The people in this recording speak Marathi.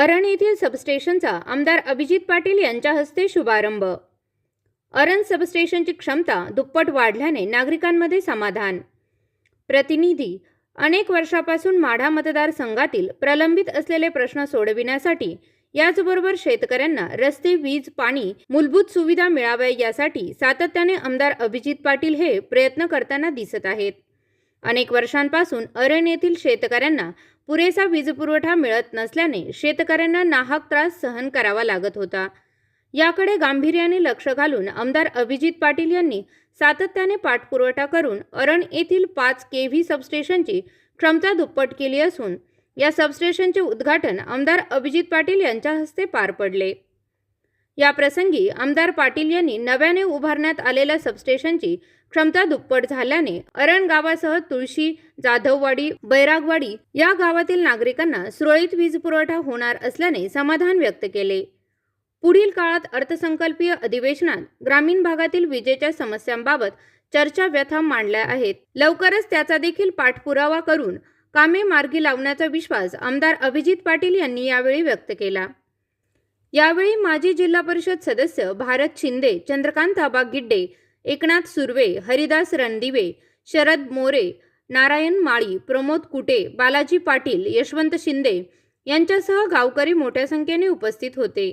अरण येथील सबस्टेशनचा आमदार अभिजित पाटील यांच्या हस्ते शुभारंभ. अरण सबस्टेशनची क्षमता दुप्पट वाढल्याने नागरिकांमध्ये समाधान. प्रतिनिधी अनेक वर्षापासून माढा मतदारसंघातील प्रलंबित असलेले प्रश्न सोडविण्यासाठी याचबरोबर शेतकऱ्यांना रस्ते वीज पाणी मूलभूत सुविधा मिळाव्या यासाठी सातत्याने आमदार अभिजित पाटील हे प्रयत्न करताना दिसत आहेत. अनेक वर्षांपासून अरण येथील शेतकऱ्यांना पुरेसा वीजपुरवठा मिळत नसल्याने शेतकऱ्यांना नाहक त्रास सहन करावा लागत होता. याकडे गांभीर्याने लक्ष घालून आमदार अभिजित पाटील यांनी सातत्याने पाठपुरवठा करून अरण येथील पाच के व्ही सबस्टेशनची क्षमता दुप्पट केली असून या सबस्टेशनचे उद्घाटन आमदार अभिजित पाटील यांच्या हस्ते पार पडले. या प्रसंगी आमदार पाटील यांनी नव्याने उभारण्यात आलेल्या सबस्टेशनची क्षमता दुप्पट झाल्याने अरण गावासह तुळशी जाधववाडी बैरागवाडी या गावातील नागरिकांना सुरळीत वीज पुरवठा होणार असल्याने समाधान व्यक्त केले. पुढील काळात अर्थसंकल्पीय अधिवेशनात ग्रामीण भागातील विजेच्या समस्यांबाबत चर्चा व्यथा मांडल्या आहेत. लवकरच त्याचा देखील पाठपुरावा करून कामे मार्गी लावण्याचा विश्वास आमदार अभिजित पाटील यांनी यावेळी व्यक्त केला. यावेळी माजी जिल्हा परिषद सदस्य भारत शिंदे चंद्रकांत आबा गिड्डे एकनाथ सुर्वे हरिदास रणदिवे शरद मोरे नारायण माळी प्रमोद कुटे बालाजी पाटील यशवंत शिंदे यांच्यासह गावकरी मोठ्या संख्येने उपस्थित होते.